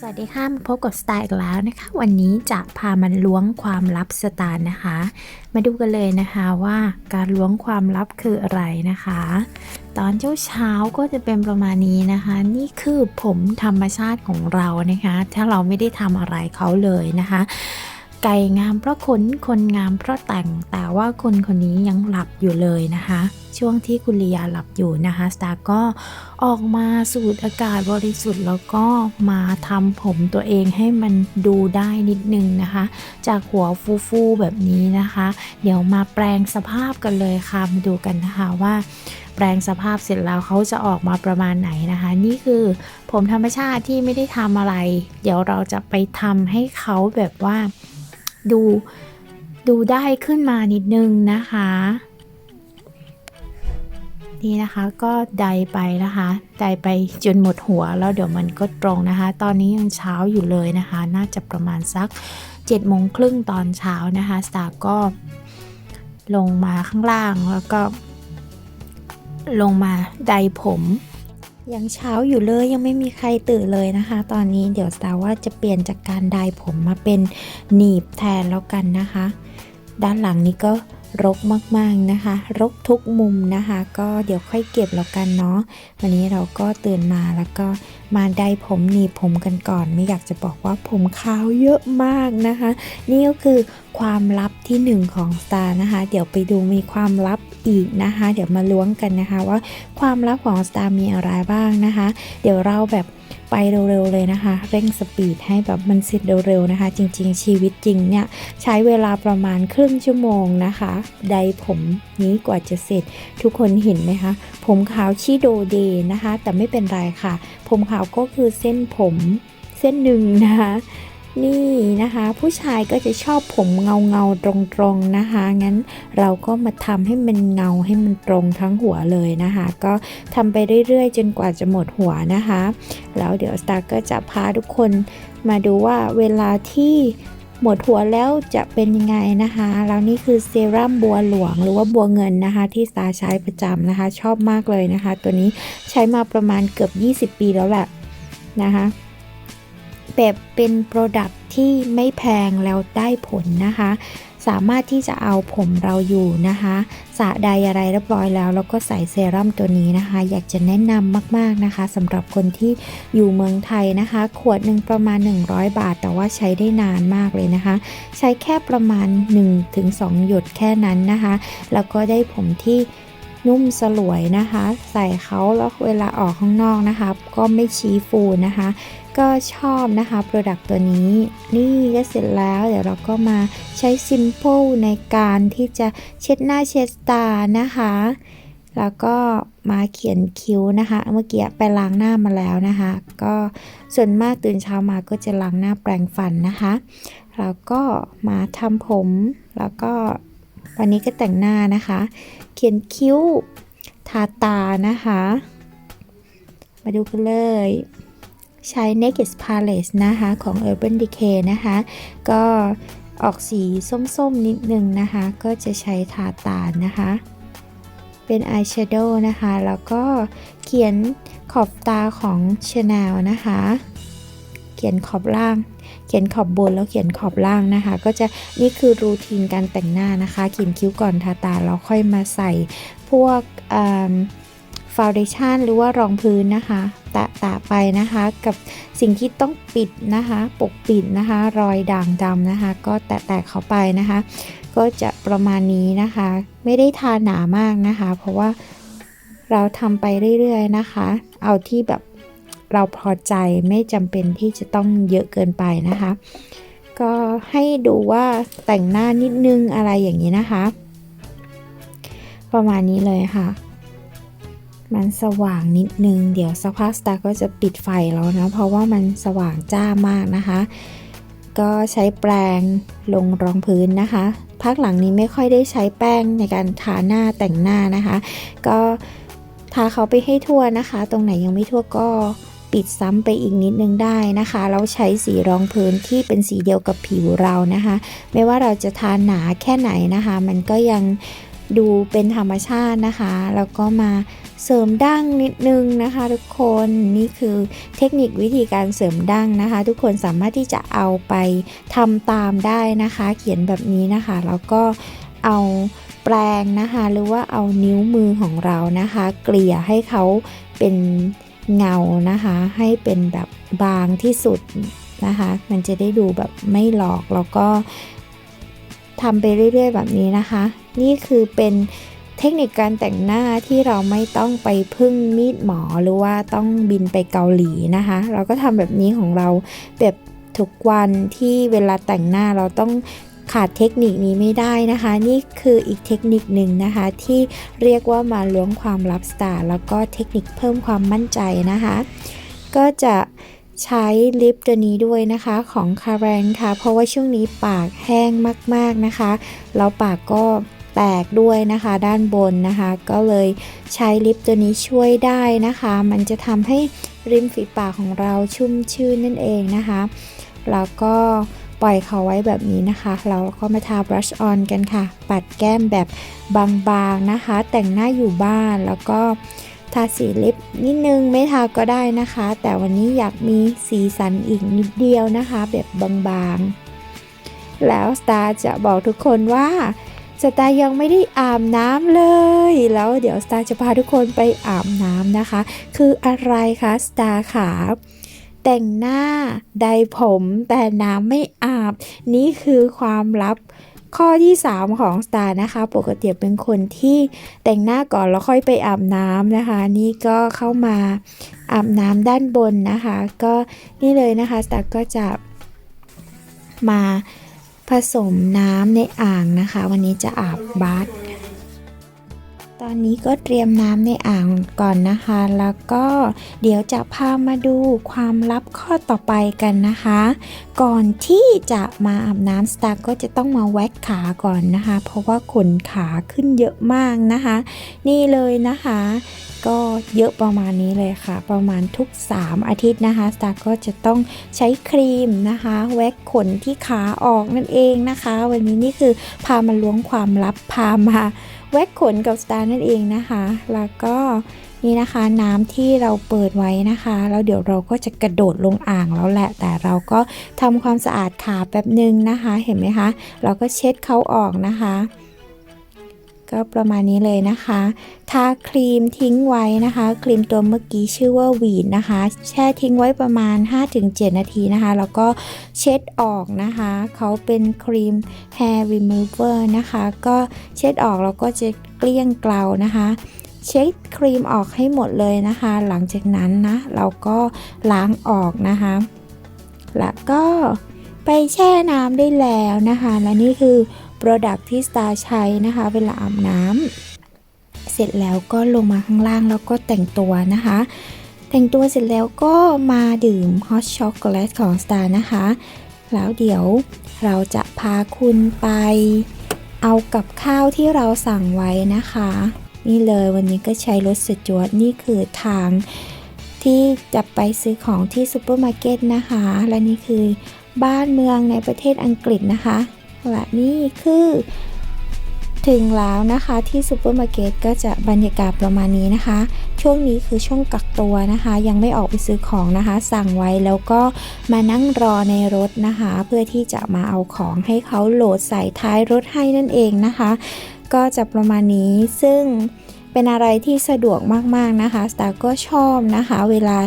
สวัสดีค่ะพบกับสไตล์อีกแล้วนะคะ วันนี้จะพามันล้วงความลับสไตล์นะคะ มาดูกันเลยนะคะว่าการล้วงความลับคืออะไรนะคะ ตอนเช้าเช้าก็จะเป็นประมาณนี้นะคะ นี่คือผมธรรมชาติของเรานะคะ ถ้าเราไม่ได้ทำอะไรเขาเลยนะคะ ไก่งามเพราะขนคนงามเพราะแต่ง แต่ว่าคนคนนี้ยังหลับอยู่เลยนะคะ ช่วงที่คุณลียาหลับอยู่นะคะสตาร์ก็ออกมาสูดอากาศบริสุทธิ์แล้วก็มาทำผมตัวเองให้มันดูได้นิดนึงนะคะ จากหัวฟูๆแบบนี้นะคะ เดี๋ยวมาแปลงสภาพกันเลยค่ะมาดูกันนะคะว่าแปลงสภาพเสร็จแล้วเขาจะออกมาประมาณไหนนะคะ นี่คือผมธรรมชาติที่ไม่ได้ทำอะไร เดี๋ยวเราจะไปทำให้เขาแบบว่า ดู ดูได้ขึ้นมานิดนึงนะคะ นี่นะคะก็ไดไปนะคะไดไปจนหมดหัวแล้วเดี๋ยวมันก็ตรงนะคะ ตอนนี้ยังเช้าอยู่เลยนะคะ น่าจะประมาณสัก7จ็ดโมงครึ่งตอนเช้านะคะสตาก็ลงมาข้างล่างแล้วก็ลงมาไดผม ยังเช้าอยู่เลยยังไม่มีใครตื่นเลยนะคะ ตอนนี้เดี๋ยวสตาว่าจะเปลี่ยนจากการไดผมมาเป็นหนีบแทนแล้วกันนะคะ ด้านหลังนี้ก็รกมากๆนะคะ รกทุกมุมนะคะ ก็เดี๋ยวค่อยเก็บแล้วกันเนาะวันนี้เราก็ตื่นมาแล้วก็มาไดผมหนีบผมกันก่อน ไม่อยากจะบอกว่าผมขาวเยอะมากนะคะ นี่ก็คือ ความลับที่หนึ่งของสตาร์นะคะ เดี๋ยวไปดูมีความลับอีกนะคะ เดี๋ยวมาล้วงกันนะคะ ว่าความลับของสตาร์มีอะไรบ้างนะคะ เดี๋ยวเราแบบไปเร็วๆเลยนะคะ เร่งสปีดให้แบบมันเสร็จเร็วๆนะคะ จริงๆ ชีวิตจริงเนี่ย ใช้เวลาประมาณครึ่งชั่วโมงนะคะไดผมนี้กว่าจะเสร็จ ทุกคนเห็นไหมคะ ผมขาวชิโดเดนะคะ แต่ไม่เป็นไรค่ะ ผมขาวก็คือเส้นผมเส้นหนึ่งนะคะ นี่นะคะ ผู้ชายก็จะชอบผมเงาเงาๆตรงๆนะคะ งั้นเราก็มาทำให้มันเงาให้มันตรงทั้งหัวเลยนะคะ ก็ทำไปเรื่อยๆ จนกว่าจะหมดหัวนะคะ แล้วเดี๋ยวสตาร์ก็จะพาทุกคนมาดูว่าเวลาที่หมดหัวแล้วจะเป็นยังไงนะคะ แล้วนี่คือเซรั่มบัวหลวงหรือว่าบัวเงินนะคะ ที่สตาร์ใช้ประจำนะคะ ชอบมากเลยนะคะ ตัวนี้ใช้มาประมาณเกือบ 20 ปีแล้วแหละนะคะ แบบเป็นโปรดักที่ไม่แพงแล้วได้ผลนะคะ สามารถที่จะเอาผมเราอยู่นะคะสระใดอะไรเรียบร้อยแล้ว แล้วก็ใส่เซรั่มตัวนี้นะคะ อยากจะแนะนำมากๆนะคะสำหรับคนที่อยู่เมืองไทยนะคะ ขวดหนึ่งประมาณ 100 บาท แต่ว่าใช้ได้นานมากเลยนะคะ ใช้แค่ประมาณ 1-2 หยดแค่นั้นนะคะ แล้วก็ได้ผมที่นุ่มสลวยนะคะ ใส่เขาแล้วเวลาออกข้างนอกนะคะ ก็ไม่ชี้ฟูนะคะ ก็ชอบนะคะโปรดักต์ตัวนี้นี่ก็เสร็จแล้ว เดี๋ยวเราก็มาใช้ Simple ในการที่จะเช็ดหน้าเช็ดตานะคะ แล้วก็มาเขียนคิ้วนะคะ เมื่อกี้ไปล้างหน้ามาแล้วนะคะ ก็ส่วนมากตื่นเช้ามาก็จะล้างหน้าแปรงฟันนะคะ แล้วก็มาทำผม แล้วก็วันนี้ก็แต่งหน้านะคะ เขียนคิ้วทาตานะคะ มาดูกันเลย ใช้ Naked Palette นะคะของ Urban Decay นะคะ ก็ออกสีส้มๆนิดนึงนะคะ ก็จะใช้ทาตานะคะ เป็นอายแชโดว์นะคะ แล้วก็เขียนขอบตาของ Chanel นะคะ เขียนขอบล่าง เขียนขอบบนแล้วเขียนขอบล่างนะคะ ก็จะนี่คือรูทีนการแต่งหน้านะคะเขียนคิ้วก่อนทาตาแล้วค่อยมาใส่พวกฟาวเดชันหรือว่ารองพื้นนะคะ ตะตะไปนะคะ กับสิ่งที่ต้องปิดนะคะ ปกปิดนะคะ รอยด่างดำนะคะ ก็แตะๆเข้าไปนะคะ ก็จะประมาณนี้นะคะ ไม่ได้ทาหนามากนะคะ เพราะว่าเราทำไปเรื่อยๆนะคะ เอาที่แบบเราพอใจไม่จำเป็นที่จะต้องเยอะเกินไปนะคะ ก็ให้ดูว่าแต่งหน้านิดนึงอะไรอย่างนี้นะคะ ประมาณนี้เลยค่ะ มันสว่างนิดนึง เดี๋ยวสักพักสตาร์ก็จะปิดไฟแล้วนะ เพราะว่ามันสว่างจ้ามากนะคะ ก็ใช้แปรงลงรองพื้นนะคะพักหลังนี้ไม่ค่อยได้ใช้แป้งในการทาหน้าแต่งหน้านะคะ ก็ทาเขาไปให้ทั่วนะคะ ตรงไหนยังไม่ทั่วก็ปิดซ้ำไปอีกนิดนึงได้นะคะแล้วใช้สีรองพื้นที่เป็นสีเดียวกับผิวเรานะคะ ไม่ว่าเราจะทาหนาแค่ไหนนะคะ มันก็ยัง ดูเป็นธรรมชาตินะคะ แล้วก็มาเสริมดั้งนิดนึงนะคะ ทุกคนนี่คือเทคนิควิธีการเสริมดั้งนะคะ ทุกคนสามารถที่จะเอาไปทำตามได้นะคะ เขียนแบบนี้นะคะ แล้วก็เอาแปรงนะคะ หรือว่าเอานิ้วมือของเรานะคะ เกลี่ยให้เขาเป็นเงานะคะ ให้เป็นแบบบางที่สุดนะคะ มันจะได้ดูแบบไม่หลอกแล้วก็ ทำไปเรื่อยๆ แบบนี้นะคะ นี่คือเป็นเทคนิคการแต่งหน้าที่เราไม่ต้องไปพึ่งมีดหมอหรือว่าต้องบินไปเกาหลีนะคะ เราก็ทำแบบนี้ของเราแบบทุกวันที่เวลาแต่งหน้าเราต้องขาดเทคนิคนี้ไม่ได้นะคะ นี่คืออีกเทคนิคหนึ่งนะคะ ที่เรียกว่ามาล้วงความลับสตาร์แล้วก็เทคนิคเพิ่มความมั่นใจนะคะ ก็จะ ใช้ลิปตัวนี้ด้วยนะคะของคาร์แรนค่ะ เพราะว่าช่วงนี้ปากแห้งมากๆนะคะ แล้วปากก็แตกด้วยนะคะ ด้านบนนะคะ ก็เลยใช้ลิปตัวนี้ช่วยได้นะคะ มันจะทำให้ริมฝีปากของเราชุ่มชื่นนั่นเองนะคะ แล้วก็ปล่อยเขาไว้แบบนี้นะคะ เราก็มาทาบรัชออนกันค่ะ ปัดแก้มแบบบางๆนะคะ แต่งหน้าอยู่บ้านแล้วก็ ทาสีลิปนิดนึงไม่ทาก็ได้นะคะ แต่วันนี้อยากมีสีสันอีกนิดเดียวนะคะ แบบบางๆ แล้วสตาร์จะบอกทุกคนว่าสตาร์ยังไม่ได้อาบน้ำเลย แล้วเดี๋ยวสตาร์จะพาทุกคนไปอาบน้ำนะคะ คืออะไรคะสตาร์ขาแต่งหน้าไดผมแต่น้ำไม่อาบ นี่คือความลับ ข้อที่ 3 ของสตาร์นะคะ ปกติเป็นคนที่แต่งหน้าก่อนแล้วค่อยไปอาบน้ำนะคะ นี่ก็เข้ามาอาบน้ำด้านบนนะคะ ก็นี่เลยนะคะสตาร์ก็จะมาผสมน้ำในอ่างนะคะ วันนี้จะอาบบาส อนนี้ก็เตรียมน้ำในอ่างก่อนนะคะ แล้วก็เดี๋ยวจะพามาดูความลับข้อต่อไปกันนะคะ ก่อนที่จะมาอาบน้ำสตาร์ก็จะต้องมาแว็กขาก่อนนะคะ เพราะว่าขนขาขึ้นเยอะมากนะคะ นี่เลยนะคะ ก็เยอะประมาณนี้เลยค่ะ ประมาณทุก 3 อาทิตย์นะคะสตาร์ก็จะต้องใช้ครีมนะคะ แว็กขนที่ขาออกนั่นเองนะคะ วันนี้นี่คือพามาล้วงความลับพามา แว็กขนกับสตาร์นั่นเองนะคะ แล้วก็นี่นะคะน้ำที่เราเปิดไว้นะคะ แล้วเดี๋ยวเราก็จะกระโดดลงอ่างแล้วแหละ แต่เราก็ทำความสะอาดขาแป๊บหนึ่งนะคะ เห็นไหมคะ เราก็เช็ดเขาออกนะคะ ก็ประมาณนี้เลยนะคะทาครีมทิ้งไว้นะคะ ครีมตัวเมื่อกี้ชื่อว่าวีดนะคะ แช่ทิ้งไว้ประมาณ 5-7 นาทีนะคะ แล้วก็เช็ดออกนะคะ เขาเป็นครีม hair remover นะคะ ก็เช็ดออกแล้วก็จะเกลี้ยงเกลานะคะเช็ดครีมออกให้หมดเลยนะคะ หลังจากนั้นนะเราก็ล้างออกนะคะ แล้วก็ไปแช่น้ำได้แล้วนะคะ และนี่คือ Product ที่ Star ใช้นะคะ เวลาอาบน้ำเสร็จแล้วก็ลงมาข้างล่างแล้วก็แต่งตัวนะคะ แต่งตัวเสร็จแล้วก็มาดื่ม Hot Chocolate ของ Star นะคะ แล้วเดี๋ยวเราจะพาคุณไปเอากับข้าวที่เราสั่งไว้นะคะ นี่เลยวันนี้ก็ใช้รถสจวดนี่คือทางที่จะไปซื้อของที่ซูเปอร์มาร์เก็ตนะคะ และนี่คือบ้านเมืองในประเทศอังกฤษนะคะ และนี่คือถึงแล้วนะคะที่ซูเปอร์มาร์เก็ตก็จะบรรยากาศประมาณนี้นะคะ ช่วงนี้คือช่วงกักตัวนะคะ ยังไม่ออกไปซื้อของนะคะ สั่งไว้แล้วก็มานั่งรอในรถนะคะ เพื่อที่จะมาเอาของให้เขาโหลดใส่ท้ายรถให้นั่นเองนะคะ ก็จะประมาณนี้ซึ่งเป็นอะไรที่สะดวกมากๆนะคะสตาร์ก็ชอบนะคะ เวลา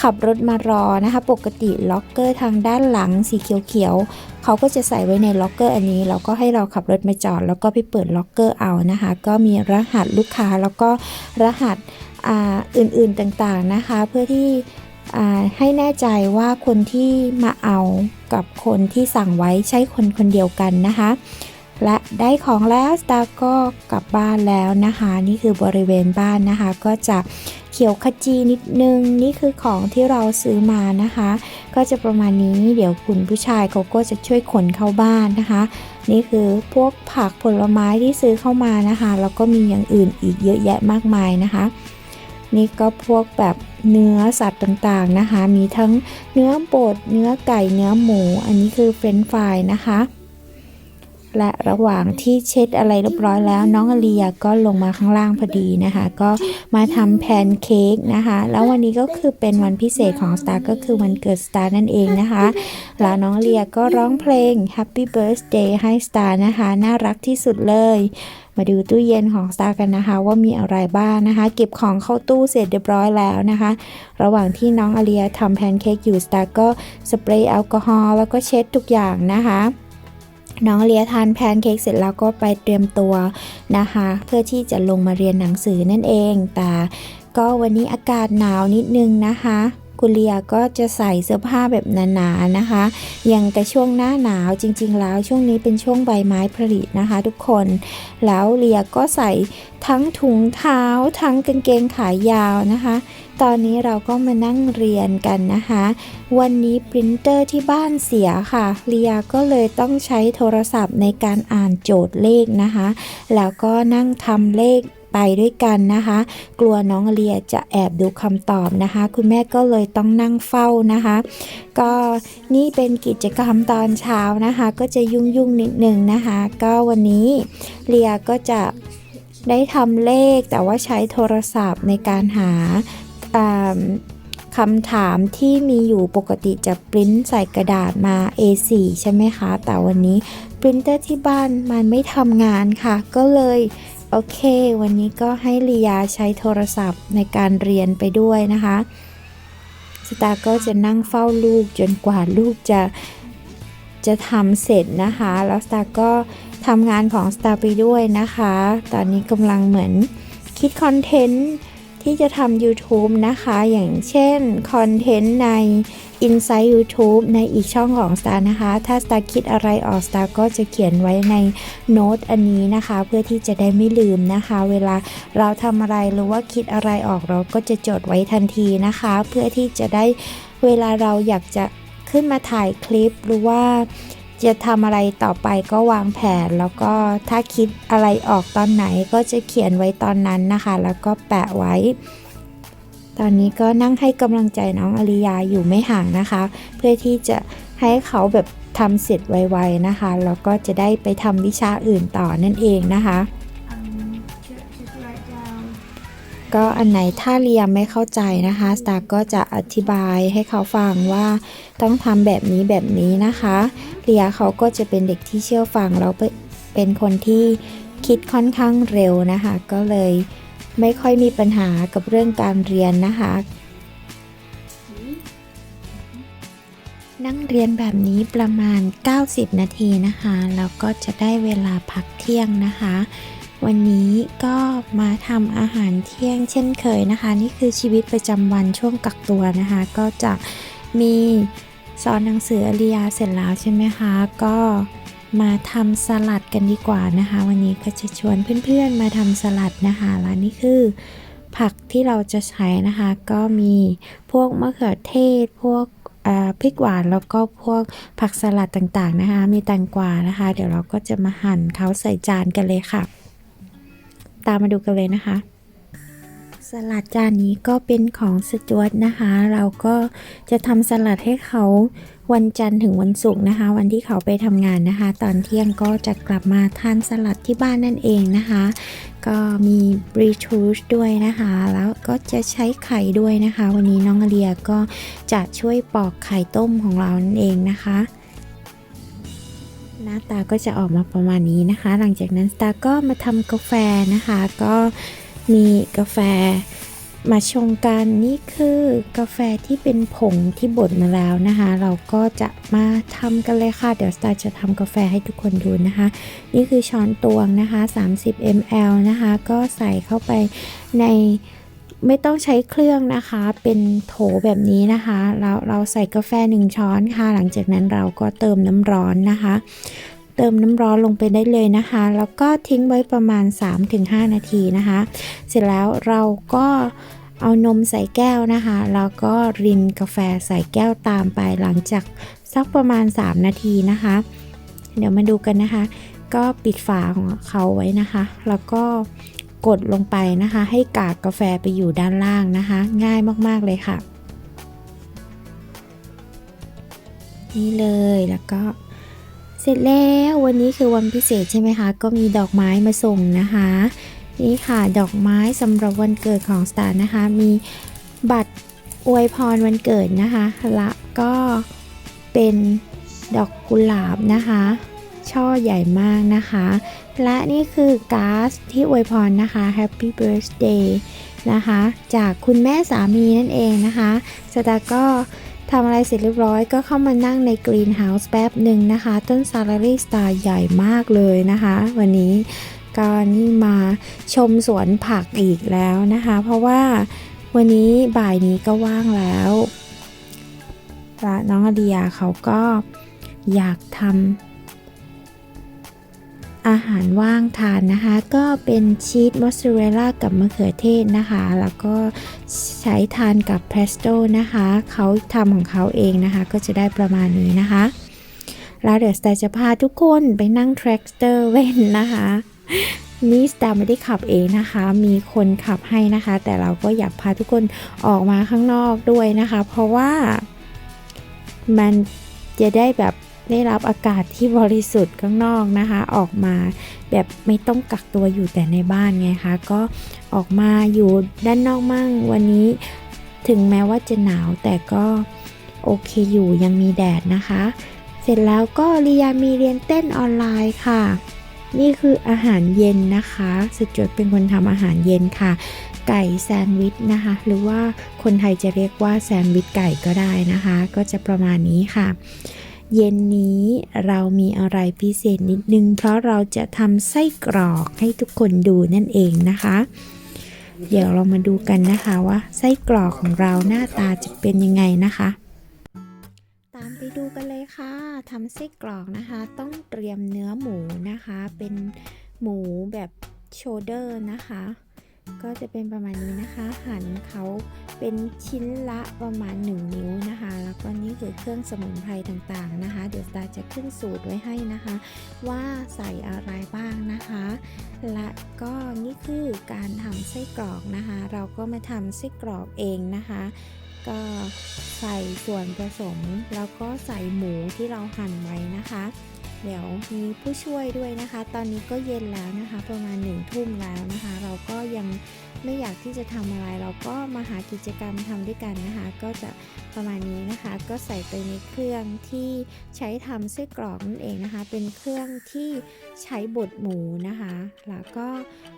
ขับรถมารอนะคะ ปกติล็อกเกอร์ทางด้านหลังสีเขียวๆเขาก็จะใส่ไว้ในล็อกเกอร์อันนี้แล้วก็ให้เราขับรถมาจอด แล้วก็ไปเปิดล็อกเกอร์เอานะคะ ก็มีรหัสลูกค้าแล้วก็รหัสอื่นๆต่างๆนะคะ เพื่อที่ให้แน่ใจว่าคนที่มาเอากับคนที่สั่งไว้ใช่คนคนเดียวกันนะคะ และได้ของแล้วสตาร์ก็กลับบ้านแล้วนะคะ นี่คือบริเวณบ้านนะคะ ก็จะเขียวขจีนิดนึง นี่คือของที่เราซื้อมานะคะ ก็จะประมาณนี้เดี๋ยวคุณผู้ชายเขาก็จะช่วยขนเข้าบ้านนะคะ นี่คือพวกผักผลไม้ที่ซื้อเข้ามานะคะแล้วก็มีอย่างอื่นอีกเยอะแยะมากมายนะคะ นี่ก็พวกแบบเนื้อสัตว์ต่างๆนะคะ มีทั้งเนื้อบดเนื้อไก่เนื้อหมู อันนี้คือเฟรนฟรายนะคะ และระหว่างที่เช็ดอะไรเรียบร้อยแล้ว น้องอเลียก็ลงมาข้างล่างพอดีนะคะ ก็มาทำแพนเค้กนะคะ แล้ววันนี้ก็คือเป็นวันพิเศษของสตาร์ก็คือวันเกิดสตาร์นั่นเองนะคะ แล้วน้องอเลียก็ร้องเพลง Happy Birthday ให้สตาร์นะคะ น่ารักที่สุดเลย มาดูตู้เย็นของสตาร์กันนะคะ ว่ามีอะไรบ้างนะคะ เก็บของเข้าตู้เสร็จเรียบร้อยแล้วนะคะ ระหว่างที่น้องอเลียทำแพนเค้กอยู่สตาร์ก็สเปรย์แอลกอฮอล์แล้วก็เช็ดทุกอย่างนะคะ น้องเลียทานแพนเค้กเสร็จแล้วก็ไปเตรียมตัวนะคะ เพื่อที่จะลงมาเรียนหนังสือนั่นเอง แต่ก็วันนี้อากาศหนาวนิดนึงนะคะ กุเลียก็จะใส่เสื้อผ้าแบบหนาๆนะคะ อย่างแต่ช่วงหน้าหนาวจริง ๆ แล้วช่วงนี้เป็นช่วงใบไม้ผลินะคะ ทุกคน แล้วเลียก็ใส่ทั้งถุงเท้า ทั้งกางเกงขายาวนะคะ ตอนนี้เราก็มานั่งเรียนกันนะคะ วันนี้ปรินเตอร์ที่บ้านเสียค่ะ เลียก็เลยต้องใช้โทรศัพท์ในการอ่านโจทย์เลขนะคะ แล้วก็นั่งทำเลข ไปด้วยกันนะคะ กลัวน้องเลียจะแอบดูคำตอบนะคะ คุณแม่ก็เลยต้องนั่งเฝ้านะคะ ก็นี่เป็นกิจกรรมตอนเช้านะคะ ก็จะยุ่งยุ่งๆนิดนึงนะคะ ก็วันนี้เลียก็จะได้ทำเลขแต่ว่าใช้โทรศัพท์ในการหาอ่าคำถามที่มีอยู่ปกติจะปริ้นใส่กระดาษมา A4 ใช่ไหมคะ แต่วันนี้ปรินเตอร์ที่บ้านมันไม่ทำงานค่ะ ก็เลย โอเค วันนี้ก็ให้ลียาใช้โทรศัพท์ในการเรียนไปด้วยนะคะสตาร์ก็จะนั่งเฝ้าลูกจนกว่าลูกจะจะทำเสร็จนะคะ แล้วสตาร์ก็ทำงานของสตาร์ไปด้วยนะคะ ตอนนี้กำลังเหมือนคิดคอนเทนต์ที่จะทำ YouTube นะคะ อย่างเช่นคอนเทนต์ใน Inside YouTube ในอีกช่องของ Star นะคะ ถ้า Star คิดอะไรออก Star ก็จะเขียนไว้ในโน้ตอันนี้นะคะ เพื่อที่จะได้ไม่ลืมนะคะ เวลาเราทำอะไรหรือว่าคิดอะไรออกเราก็จะจดไว้ทันทีนะคะ เพื่อที่จะได้เวลาเราอยากจะขึ้นมาถ่ายคลิปหรือว่าจะทำอะไรต่อไปก็วางแผนแล้วก็ถ้าคิดอะไรออกตอนไหนก็จะเขียนไว้ตอนนั้นนะคะ แล้วก็แปะไว้ ตอนนี้ก็นั่งให้กำลังใจน้องอริยาอยู่ไม่ห่างนะคะ เพื่อที่จะให้เขาแบบทำเสร็จไวๆนะคะแล้วก็จะได้ไปทำวิชาอื่นต่อนั่นเองนะคะ Um, ก็อันไหนถ้าเรียนไม่เข้าใจนะคะสตาร์ก็จะอธิบายให้เขาฟังว่าต้องทำแบบนี้แบบนี้นะคะ เรียเขาก็จะเป็นเด็กที่เชื่อฟังแล้วเป็นเป็นคนที่คิดค่อนข้างเร็วนะคะ ก็เลย ไม่ค่อยมีปัญหากับเรื่องการเรียนนะคะ นั่งเรียนแบบนี้ประมาณ 90 นาทีนะคะ แล้วก็จะได้เวลาพักเที่ยงนะคะ วันนี้ก็มาทำอาหารเที่ยงเช่นเคยนะคะ นี่คือชีวิตประจำวันช่วงกักตัวนะคะ ก็จะมีสอนหนังสืออริยาเสร็จแล้วใช่ไหมคะ ก็ มาทำสลัดกันดีกว่านะคะ วันนี้ก็จะชวนเพื่อนๆมาทำสลัดนะคะแล้วนี่คือ ผักที่เราจะใช้นะคะ ก็มีพวกมะเขือเทศ พวกพริกหวานแล้วก็พวกผักสลัดต่างๆนะคะ มีแตงกวานะคะ เดี๋ยวเราก็จะมาหั่นเขาใส่จานกันเลยค่ะ ตามมาดูกันเลยนะคะสลัดจานนี้ก็เป็นของสจวตนะคะ เราก็จะทำสลัดให้เขา วันจันทร์ถึงวันศุกร์นะคะ วันที่เขาไปทำงานนะคะ ตอนเที่ยงก็จะกลับมาทานสลัดที่บ้านนั่นเองนะคะ ก็มีบรีทูชด้วยนะคะ แล้วก็จะใช้ไข่ด้วยนะคะ วันนี้น้องอเลียก็จะช่วยปอกไข่ต้มของเรานั่นเองนะคะหน้าตาก็จะออกมาประมาณนี้นะคะ หลังจากนั้นสตาร์ก็มาทำกาแฟนะคะ ก็มีกาแฟ มาชงกันนี่คือกาแฟที่เป็นผงที่บดมาแล้วนะคะ เราก็จะมาทำกันเลยค่ะ เดี๋ยวสตาร์จะทำกาแฟให้ทุกคนดูนะคะ นี่คือช้อนตวงนะคะ 30 ml นะคะ ก็ใส่เข้าไปในไม่ต้องใช้เครื่องนะคะ เป็นโถแบบนี้นะคะ เราเราใส่กาแฟ 1 ช้อนค่ะ หลังจากนั้นเราก็เติมน้ำร้อนนะคะ เติมน้ำร้อนลงไปได้เลยนะคะ แล้วก็ทิ้งไว้ประมาณ 3-5 นาทีนะคะ เสร็จแล้วเราก็เอานมใส่แก้วนะคะ แล้วก็รินกาแฟใส่แก้วตามไปหลังจากสักประมาณ 3 นาทีนะคะ เดี๋ยวมาดูกันนะคะ ก็ปิดฝาของเขาไว้นะคะ แล้วก็กดลงไปนะคะ ให้กากกาแฟไปอยู่ด้านล่างนะคะ ง่ายมากๆเลยค่ะ นี่เลยแล้วก็ เสร็จแล้ววันนี้คือวันพิเศษใช่ไหมคะ ก็มีดอกไม้มาส่งนะคะ นี่ค่ะดอกไม้สำหรับวันเกิดของสตาร์นะคะ มีบัตรอวยพรวันเกิดนะคะและก็เป็นดอกกุหลาบนะคะ ช่อใหญ่มากนะคะ และนี่คือการ์ดที่อวยพรนะคะ Happy Birthday นะคะ จากคุณแม่สามีนั่นเองนะคะสตาร์ก็ ทำอะไรเสร็จเรียบร้อยก็เข้ามานั่งในกรีนเฮาส์แป๊บหนึ่งนะคะ ต้นซาลารีสตาร์ใหญ่มากเลยนะคะ วันนี้ก็นี่มาชมสวนผักอีกแล้วนะคะ เพราะว่าวันนี้บ่ายนี้ก็ว่างแล้วและน้องอเดียเขาก็อยากทำ อาหารว่างทานนะคะ ก็เป็นชีสมอสซาเรลล่ากับมะเขือเทศนะคะ แล้วก็ใช้ทานกับเพรสโต้นะคะเขาทำของเขาเองนะคะ ก็จะได้ประมาณนี้นะคะแล้วเดี๋ยวสแตจะพาทุกคนไปนั่งแทร็กเตอร์เว้นนะคะนี่สตาร์ไม่ได้ขับเองนะคะ มีคนขับให้นะคะ แต่เราก็อยากพาทุกคนออกมาข้างนอกด้วยนะคะ เพราะว่ามันจะได้แบบ ได้รับอากาศที่บริสุทธิ์ข้างนอกนะคะ ออกมาแบบไม่ต้องกักตัวอยู่แต่ในบ้านไงคะก็ออกมาอยู่ด้านนอกมั่งวันนี้ ถึงแม้ว่าจะหนาวแต่ก็โอเคอยู่ยังมีแดดนะคะ เสร็จแล้วก็เรียมีเรียนเต้นออนไลน์ค่ะ นี่คืออาหารเย็นนะคะสุดจดเป็นคนทำอาหารเย็นค่ะ ไก่แซนด์วิชนะคะ หรือว่าคนไทยจะเรียกว่าแซนด์วิชไก่ก็ได้นะคะ ก็จะประมาณนี้ค่ะ เย็นนี้เรามีอะไรพิเศษนิดนึง เพราะเราจะทำไส้กรอกให้ทุกคนดูนั่นเองนะคะ เดี๋ยวเรามาดูกันนะคะว่าไส้กรอกของเราหน้าตาจะเป็นยังไงนะคะ ตามไปดูกันเลยค่ะทำไส้กรอกนะคะ ต้องเตรียมเนื้อหมูนะคะ เป็นหมูแบบโชเดอร์นะคะ ก็จะเป็นประมาณนี้นะคะ หั่นเขาเป็นชิ้นละประมาณ 1 นิ้วนะคะ แล้วก็นี่คือเครื่องสมุนไพรต่างๆนะคะ เดี๋ยวตาจะขึ้นสูตรไว้ให้นะคะ ว่าใส่อะไรบ้างนะคะ และก็นี่คือการทำไส้กรอกนะคะ เราก็มาทำไส้กรอกเองนะคะ ก็ใส่ส่วนผสมแล้วก็ใส่หมูที่เราหั่นไว้นะคะ เดี๋ยวมีผู้ช่วยด้วยนะคะ ตอนนี้ก็เย็นแล้วนะคะ ประมาณหนึ่งทุ่มแล้วนะคะ เราก็ยังไม่อยากที่จะทำอะไร เราก็มาหากิจกรรมทำด้วยกันนะคะ ก็จะประมาณนี้นะคะ ก็ใส่ไปในเครื่องที่ใช้ทำไส้กรอกนั่นเองนะคะ เป็นเครื่องที่ใช้บดหมูนะคะ แล้วก็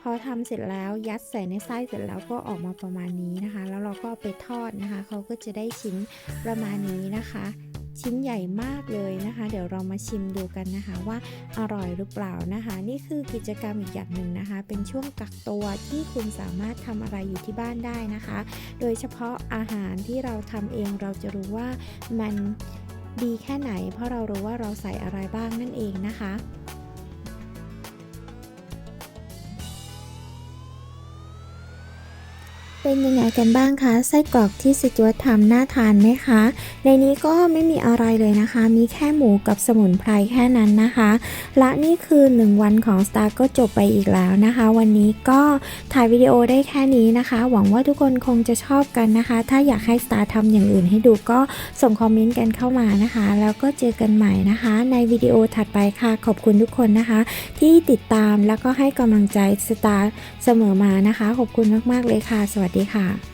พอทำเสร็จแล้วยัดใส่ในไส้เสร็จแล้วก็ออกมาประมาณนี้นะคะ แล้วเราก็ไปทอดนะคะ เขาก็จะได้ชิ้นประมาณนี้นะคะ ชิ้นใหญ่มากเลยนะคะ เดี๋ยวเรามาชิมดูกันนะคะว่าอร่อยหรือเปล่านะคะ นี่คือกิจกรรมอีกอย่างหนึ่งนะคะ เป็นช่วงกักตัวที่คุณสามารถทำอะไรอยู่ที่บ้านได้นะคะ โดยเฉพาะอาหารที่เราทำเองเราจะรู้ว่ามันดีแค่ไหน เพราะเรารู้ว่าเราใส่อะไรบ้างนั่นเองนะคะ เป็นยังไงกันบ้างคะไส้กรอกที่สจวตทำน่าทานไหมคะ ในนี้ก็ไม่มีอะไรเลยนะคะ มีแค่หมูกับสมุนไพรแค่นั้นนะคะ และนี่คือ 1 วันของ Star ก็จบไปอีกแล้วนะคะ วันนี้ก็ถ่ายวิดีโอได้แค่นี้นะคะ หวังว่าทุกคนคงจะชอบกันนะคะ ถ้าอยากให้ Star ทำอย่างอื่นให้ดูก็ส่งคอมเมนต์กันเข้ามานะคะ แล้วก็เจอกันใหม่นะคะ ในวิดีโอถัดไปค่ะขอบคุณทุกคนนะคะ ที่ติดตามแล้วก็ให้กำลังใจ Star เสมอมานะคะขอบคุณมากๆเลยค่ะสวัสดดีค่ะ